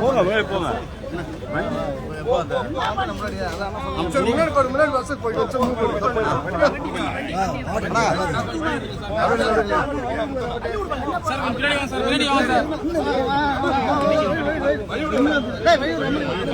போங்க போய் போங்க. முன்னாடி போடு முன்னாடி பஸ் போயிட்டு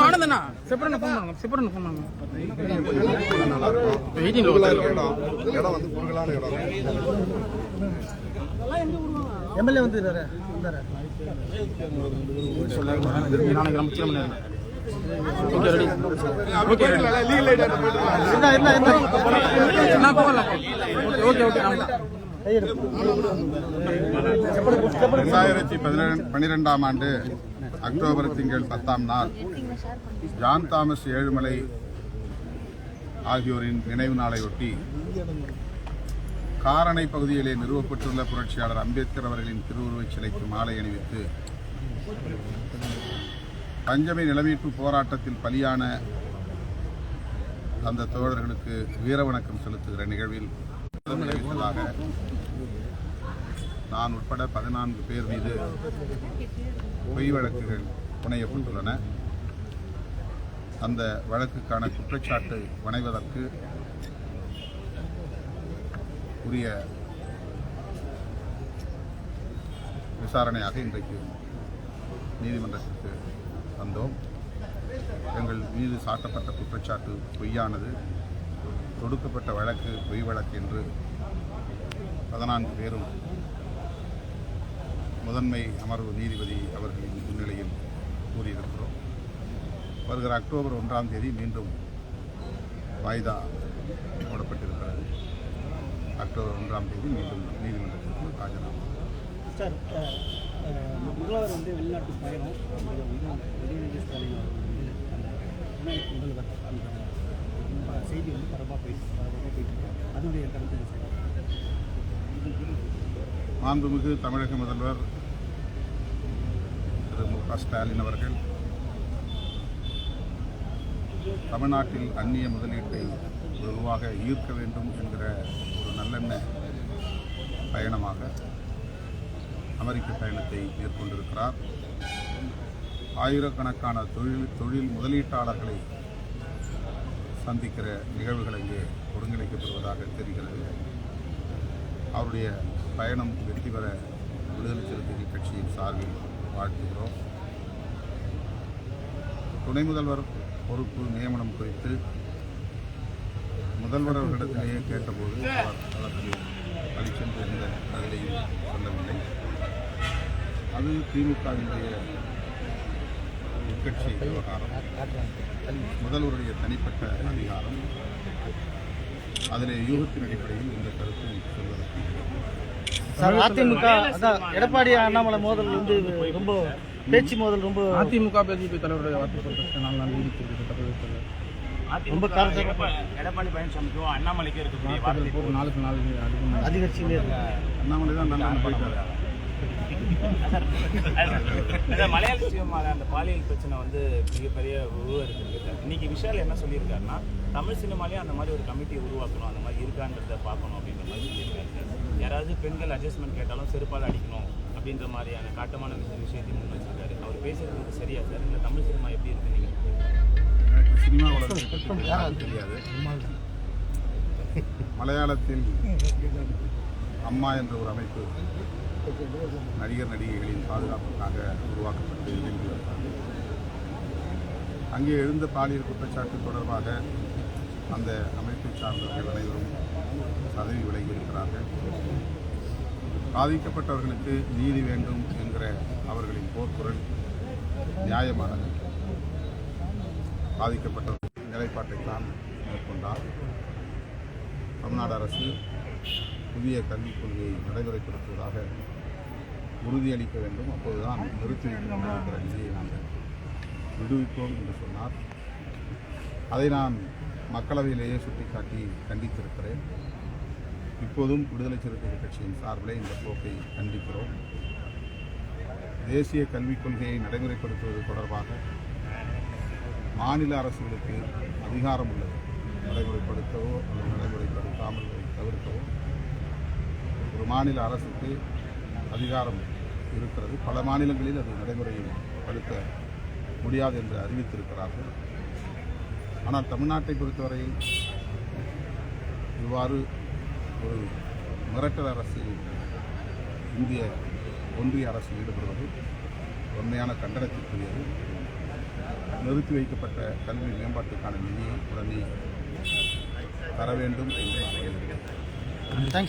ఆడదన్నా చెప్పండి ఫోన్ చెప్పండి ఫోన్ వెయిటింగ్ இடம் இடம் வந்து குறுகலான இடம் எம்எல்ஏ வந்துடுறாரு நாளைக்கு நம்ம சின்ன okay ready okay ready legal idea போயிட்டு என்ன என்ன என்ன நான் போகலாம் ஓகே ஓகே ரெண்டாயிரத்தி பன்னிரெண்டாம் ஆண்டு அக்டோபர் திங்கள் பத்தாம் நாள். ஜான் தாமஸ் ஏழுமலை ஆகியோரின் நினைவு நாளையொட்டி காரணை பகுதியிலே நிறுவப்பட்டுள்ள புரட்சியாளர் அம்பேத்கர் அவர்களின் திருவுருவச் சிலைக்கு மாலை அணிவித்து பஞ்சமி நிலமீட்பு போராட்டத்தில் பலியான அந்த தோழர்களுக்கு வீரவணக்கம் செலுத்துகிற நிகழ்வில் விளைவித்ததாக நான் உட்பட பதினான்கு பேர் மீது பொய் வழக்குகள் புனையப்பட்டுள்ளன அந்த வழக்குக்கான குற்றச்சாட்டு வணைவதற்கு உரிய விசாரணையாக இன்றைக்கு நீதிமன்றத்திற்கு வந்தோம். எங்கள் மீது சாட்டப்பட்ட குற்றச்சாட்டு பொய்யானது. தொடுக்கப்பட்ட வழக்கு பொய் வழக்கு என்று பதினான்கு பேரும் முதன்மை அமர்வு நீதிபதி அவர்களின் முன்னிலையில் கூறியிருக்கிறோம். வருகிற அக்டோபர் ஒன்றாம் தேதி மீண்டும் வாய்தா போடப்பட்டிருக்கிறது. அக்டோபர் ஒன்றாம் தேதி மீண்டும் நீதிமன்றத்திற்கு ஆஜராகும் சார் முதல்வர் வந்து வெளிநாட்டு பயணம். செய்தி வந்து பரவாக போயிட்டு பரவாக போயிட்டு. அதனுடைய கருத்து மாண்புமிகு தமிழக முதல்வர் மு ஸ்டாலின் அவர்கள் தமிழ்நாட்டில் அந்நிய முதலீட்டை வெகுவாக ஈர்க்க வேண்டும் என்கிற ஒரு நல்லெண்ண பயணமாக அமெரிக்க பயணத்தை மேற்கொண்டிருக்கிறார். ஆயிரக்கணக்கான தொழில் தொழில் முதலீட்டாளர்களை சந்திக்கிற நிகழ்வுகள் இங்கே ஒருங்கிணைக்கப்படுவதாக தெரிகிறது. அவருடைய பயணம் வெற்றி பெற விடுதலை சிறுத்தைகள் கட்சியின் சார்பில் வாழ்த்துகிறோம். துணை முதல்வர் பொறுப்பு நியமனம் குறித்து முதல்வர் அவர்களிடத்திலேயே கேட்டபோது அவர் அதற்கு அளிச்சென்று எந்த பதிலையும் சொல்லவில்லை. அது திமுகவினுடைய உட்கட்சி விவகாரம். முதல்வருடைய தனிப்பட்ட அதிகாரம். அதிலே யூகத்தின் அடிப்படையில் இந்த கருத்து சொல்வதற்கு அதிமுக எடப்பாடி அண்ணாமலை மோதல் வந்து ரொம்ப பேச்சு மோதல் ரொம்ப அதிமுக பிஜேபி தலைவருடைய வார்த்தை சொல்றது நாலு நாள் நீடிக்கிறது தமிழகத்தில் ரொம்ப எடப்பாடி பழனிசாமிக்கும் அண்ணாமலைக்கும் இருக்கக்கூடிய நாளுக்கு நாள் அதிகரிச்சுட்டே இருக்கு. அண்ணாமலை தான் லண்டன் போயிட்டாரு. மலையாள சினிமால அந்த பாலியல் பிரச்சனை வந்து மிகப்பெரிய உருவெடுத்திருக்கு இன்னைக்கு விஷால் என்ன சொல்லியிருக்காருன்னா தமிழ் சினிமாலேயும் அந்த மாதிரி ஒரு கமிட்டியை உருவாக்கணும் அந்த மாதிரி இருக்கான்றத பார்க்கணும் அப்படின்ற மாதிரி சொல்லியிருக்காரு. யாராவது பெண்கள் அட்ஜஸ்ட்மெண்ட் கேட்டாலும் செருப்பால் அடிக்கணும். அப்படின்ற மாதிரியான காட்டமான விஷய- விஷயத்தை முன் வச்சிருக்காரு. அவர் பேசுறது வந்து சரியா சார்? இல்லை தமிழ் சினிமா எப்படி இருக்கு நீங்க? தெரியாது மலையாளத்தில் அம்மா என்ற ஒரு அமைப்பு நடிகர் நடிகைகளின் பாதுகாப்புக்காக உருவாக்கப்பட்டு இயங்கி வருகிறது. அங்கே எழுந்த பாலியல் குற்றச்சாட்டு தொடர்பாக அந்த அமைப்பை சார்ந்தவர்கள் அனைவரும் பதவி விலகியிருக்கிறார்கள் பாதிக்கப்பட்டவர்களுக்கு நீதி வேண்டும் என்கிற அவர்களின் போர்க்குரல் நியாயமானது. பாதிக்கப்பட்ட நிலைப்பாட்டை தான் மேற்கொண்டார். தமிழ்நாடு அரசு புதிய கல்விக் கொள்கையை நடைமுறைப்படுத்துவதாக உறுதியளிக்க வேண்டும். அப்போதுதான் நிறுத்தி வைக்கப்பட்டிருக்கிற நிதியை நாங்கள் விடுவிப்போம் என்று சொன்னார். அதை நான் மக்களவையிலேயே சுட்டிக்காட்டி கண்டித்திருக்கிறேன். இப்போதும் விடுதலை சிறுத்தைகள் கட்சியின் சார்பிலே இந்த போக்கை கண்டிக்கிறோம். தேசிய கல்விக் கொள்கையை நடைமுறைப்படுத்துவது தொடர்பாக மாநில அரசுகளுக்கு அதிகாரம் உள்ளது. நடைமுறைப்படுத்தவோ அல்லது நடைமுறைப்படுத்தாமல் தவிர்க்கவோ ஒரு மாநில அரசுக்கு அதிகாரம் இருக்கிறது. பல மாநிலங்களில் அது நடைமுறைப்படுத்த முடியாது என்று அறிவித்திருக்கிறார்கள். ஆனால் தமிழ்நாட்டை பொறுத்தவரையில் இவ்வாறு ஒரு மிரட்டல் அரசில் இந்திய ஒன்றிய அரசு ஈடுபடுவது உண்மையான கண்டனத்திற்குரியது. நிறுத்தி வைக்கப்பட்ட கல்வி மேம்பாட்டுக்கான நிதியை உடனே தர வேண்டும் என்று நான் தேங்க்ஸ்